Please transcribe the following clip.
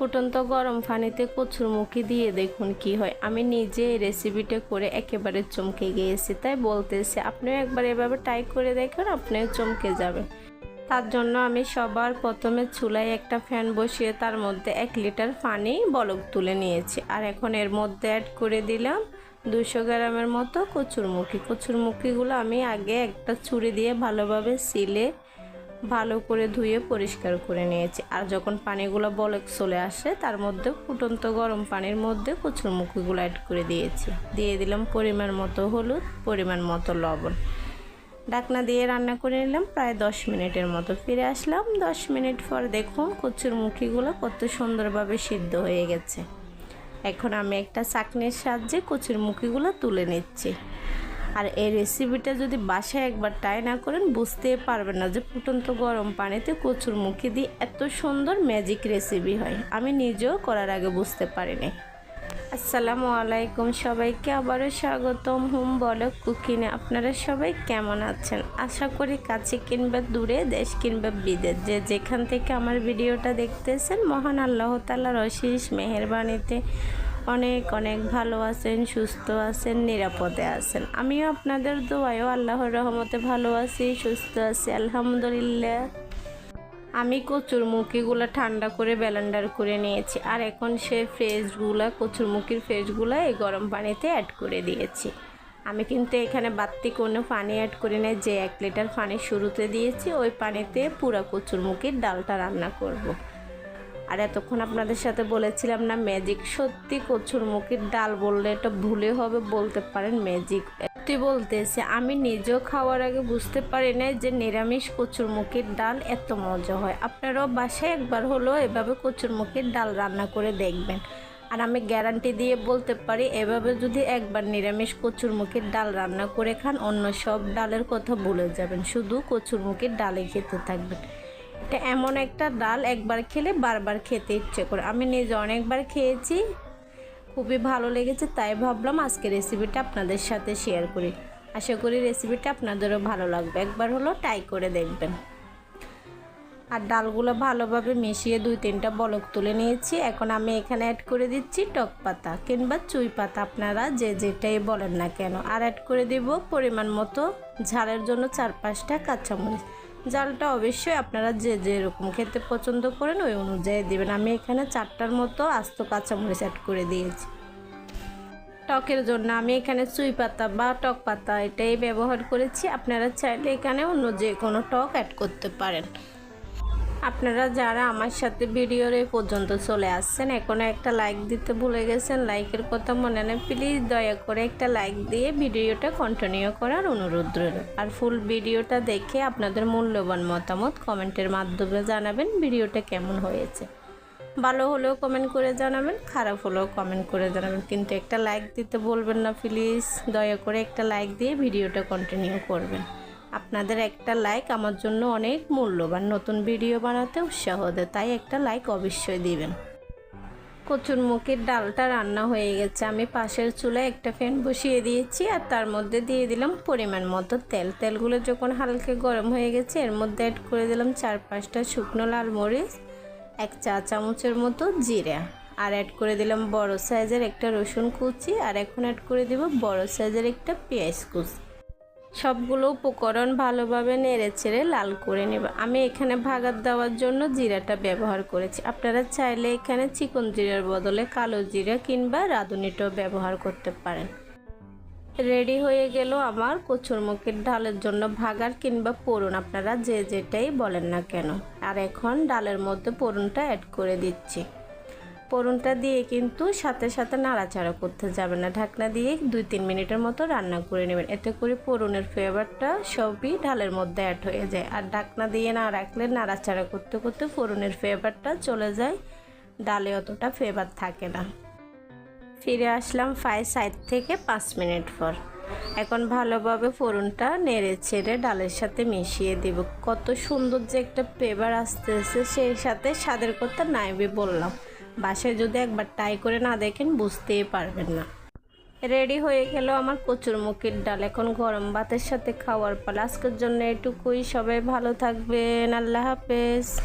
ফুটন্ত গরম পানিতে কচুরমুখী দিয়ে দেখুন কি হয়। আমি নিজে এই রেসিপিটা করে একেবারে চমকে গিয়েছি, তাই বলতেছি, আপনিও একবার এভাবে ট্রাই করে দেখুন, আপনিও চমকে যাবেন। তার জন্য আমি সবার প্রথমে চুলায় একটা ফ্যান বসিয়ে তার মধ্যে এক লিটার পানি বলক তুলে নিয়েছি। আর এখন এর মধ্যে অ্যাড করে দিলাম দুশো গ্রামের মতো কচুরমুখী। কচুরমুখীগুলো আমি আগে একটা ছুরি দিয়ে ভালোভাবে সিলে ভালো করে ধুয়ে পরিষ্কার করে নিয়েছি। আর যখন পানিগুলো বলক চলে আসে, তার মধ্যে ফুটন্ত গরম পানির মধ্যে কচুরমুখীগুলো অ্যাড করে দিয়েছি। দিয়ে দিলাম পরিমাণ মতো হলুদ, পরিমাণ মতো লবণ। ডাকনা দিয়ে রান্না করে নিলাম, প্রায় দশ মিনিটের মতো ফিরে আসলাম। দশ মিনিট পর দেখুন কচুর মুখিগুলো কত সুন্দরভাবে সিদ্ধ হয়ে গেছে। এখন আমি একটা চাকনির সাহায্যে কচুর মুখিগুলো তুলে নিচ্ছি। আর এই রেসিপিটা যদি বাসায় একবার ট্রাই না করেন, বুঝতেই পারবেন না যে ফুটন্ত গরম পানিতে কচুর মুখে দিয়ে এত সুন্দর ম্যাজিক রেসিপি হয়। আমি নিজেও করার আগে বুঝতে পারিনি। আসসালামু আলাইকুম সবাইকে, আবারও স্বাগতম। হুম, বলো, কুকিনে আপনারা সবাই কেমন আছেন? আশা করি কাছে কিংবা দূরে, দেশ কিংবা বিদেশ। যে যেখান থেকে আমার ভিডিওটা দেখতেছেন, মহান আল্লাহ তালার অশেষ মেহরবানিতে অনেক অনেক ভালো আছেন, সুস্থ আছেন, নিরাপদে আছেন। আমিও আপনাদের দোয়ায়ও আল্লাহর রহমতে ভালো আছি, সুস্থ আছি, আলহামদুলিল্লাহ। আমি কচুরমুখিগুলো ঠান্ডা করে ব্যালেন্ডার করে নিয়েছি, আর এখন সে ফ্রেশগুলো, কচুরমুখির ফ্রেশগুলো এই গরম পানিতে অ্যাড করে দিয়েছি। আমি কিন্তু এখানে বাড়তি কোনো পানি অ্যাড করি না যে এক লিটার পানি শুরুতে দিয়েছি, ওই পানিতে পুরা কচুরমুখির ডালটা রান্না করব। আর এতক্ষণ আপনাদের সাথে বলেছিলাম না ম্যাজিক সত্যি কচুর কচুরমুখির ডাল বললে এটা ভুলে হবে, বলতে পারেন ম্যাজিক সত্যি বলতেছে আমি নিজেও খাওয়ার আগে বুঝতে পারি না যে নিরামিষ কচুর কচুরমুখির ডাল এত মজা হয়। আপনারাও বাসায় একবার হলো এভাবে কচুর কচুরমুখির ডাল রান্না করে দেখবেন। আর আমি গ্যারান্টি দিয়ে বলতে পারি, এভাবে যদি একবার নিরামিষ কচুরমুখির ডাল রান্না করে খান, অন্য সব ডালের কথা ভুলে যাবেন। শুধু কচুর কচুরমুখির ডালে খেতে থাকবেন। এটা এমন একটা ডাল একবার খেলে বারবার খেতে ইচ্ছে করে। আমি নিজে অনেকবার খেয়েছি, খুবই ভালো লেগেছে, তাই ভাবলাম আজকে রেসিপিটা আপনাদের সাথে শেয়ার করি। আশা করি রেসিপিটা আপনাদেরও ভালো লাগবে। একবার হলো ট্রাই করে দেখবেন। আর ডালগুলো ভালোভাবে মিশিয়ে দুই তিনটা বলক তুলে নিয়েছি। এখন আমি এখানে অ্যাড করে দিচ্ছি টক পাতা কিংবা চুই পাতা। আপনারা যে যেটাই বলেন না কেন। আর অ্যাড করে দেব পরিমাণ মতো ঝালের জন্য চার পাঁচটা কাঁচামরিচ। জালটা অবশ্যই আপনারা যে যেরকম খেতে পছন্দ করেন ওই অনুযায়ী দেবেন। আমি এখানে চারটার মতো আস্ত কাঁচামরিচ অ্যাড করে দিয়েছি। টকের জন্য আমি এখানে চুই পাতা বা টক পাতা এটাই ব্যবহার করেছি। আপনারা চাইলে এখানে অন্য যে কোনো টক অ্যাড করতে পারেন। আপনারা যারা আমার সাথে ভিডিওর এই পর্যন্ত চলে আসছেন এখনও একটা লাইক দিতে ভুলে গেছেন লাইকের কথা মনে নেই প্লিজ দয়া করে একটা লাইক দিয়ে ভিডিওটা কন্টিনিউ করার অনুরোধ রইল। আর ফুল ভিডিওটা দেখে আপনাদের মূল্যবান মতামত কমেন্টের মাধ্যমে জানাবেন ভিডিওটা কেমন হয়েছে। ভালো হলেও কমেন্ট করে জানাবেন, খারাপ হলেও কমেন্ট করে জানাবেন, কিন্তু একটা লাইক দিতে বলবেন না প্লিজ দয়া করে একটা লাইক দিয়ে ভিডিওটা কন্টিনিউ করবেন। আপনাদের একটা লাইক আমার জন্য অনেক মূল্যবান। নতুন ভিডিও বানাতে উৎসাহ দেয়, তাই একটা লাইক অবশ্যই দিবেন। কচুর মুখের ডালটা রান্না হয়ে গেছে। আমি পাশের চুলায় একটা ফ্যান বসিয়ে দিয়েছি আর তার মধ্যে দিয়ে দিলাম পরিমাণ মতো তেল। তেলগুলো যখন হালকা গরম হয়ে গেছে, এর মধ্যে অ্যাড করে দিলাম চার পাঁচটা শুকনো লাল মরিচ, এক চা চামচের মতো জিরা। আর অ্যাড করে দিলাম বড় সাইজের একটা রসুন কুচি, আর এখন অ্যাড করে দেব বড় সাইজের একটা পেঁয়াজ কুচি। সবগুলো উপকরণ ভালোভাবে নেড়ে ছেড়ে লাল করে নেব। আমি এখানে ভাগাত দেওয়ার জন্য জিরাটা ব্যবহার করেছি। আপনারা চাইলে এখানে চিকন জিরার বদলে কালো জিরা কিংবা রাঁধুনিটাও ব্যবহার করতে পারেন। রেডি হয়ে গেল আমার কচুরমুখের ডালের জন্য ভাগার কিংবা পড়ুন আপনারা যে যেটাই বলেন না কেন। আর এখন ডালের মধ্যে পড়ুনটা অ্যাড করে দিচ্ছি। পড়ুনটা দিয়ে কিন্তু সাথে সাথে নাড়াচাড়া করতে যাবে না। ঢাকনা দিয়ে দুই তিন মিনিটের মতো রান্না করে নেবেন। এতে করে পড়ুনের ফ্লেভারটা সবই ডালের মধ্যে অ্যাড হয়ে যায়। আর ঢাকনা দিয়ে না রাখলে নাড়াচাড়া করতে করতে ফোড়নের ফ্লেভারটা চলে যায়। ডালে অতটা ফ্লেভার থাকে না। ফিরে আসলাম ফাই সাইড থেকে পাঁচ মিনিট পর। এখন ভালোভাবে ফোড়নটা নেড়ে ছেড়ে ডালের সাথে মিশিয়ে দিব। কত সুন্দর যে একটা ফ্লেভার আসতেছে, সেই সাথে স্বাদের কথা নাইবে বললাম। বাসায় যদি একবার ট্রাই করে না দেখেন বুঝতেই পারবেন না। রেডি হয়ে গেল আমার কচুর মুখের ডাল। এখন গরম ভাতের সাথে খাওয়ার পালা। আজকের জন্য এটুকুই। সবাই ভালো থাকবেন। আল্লাহ হাফেজ।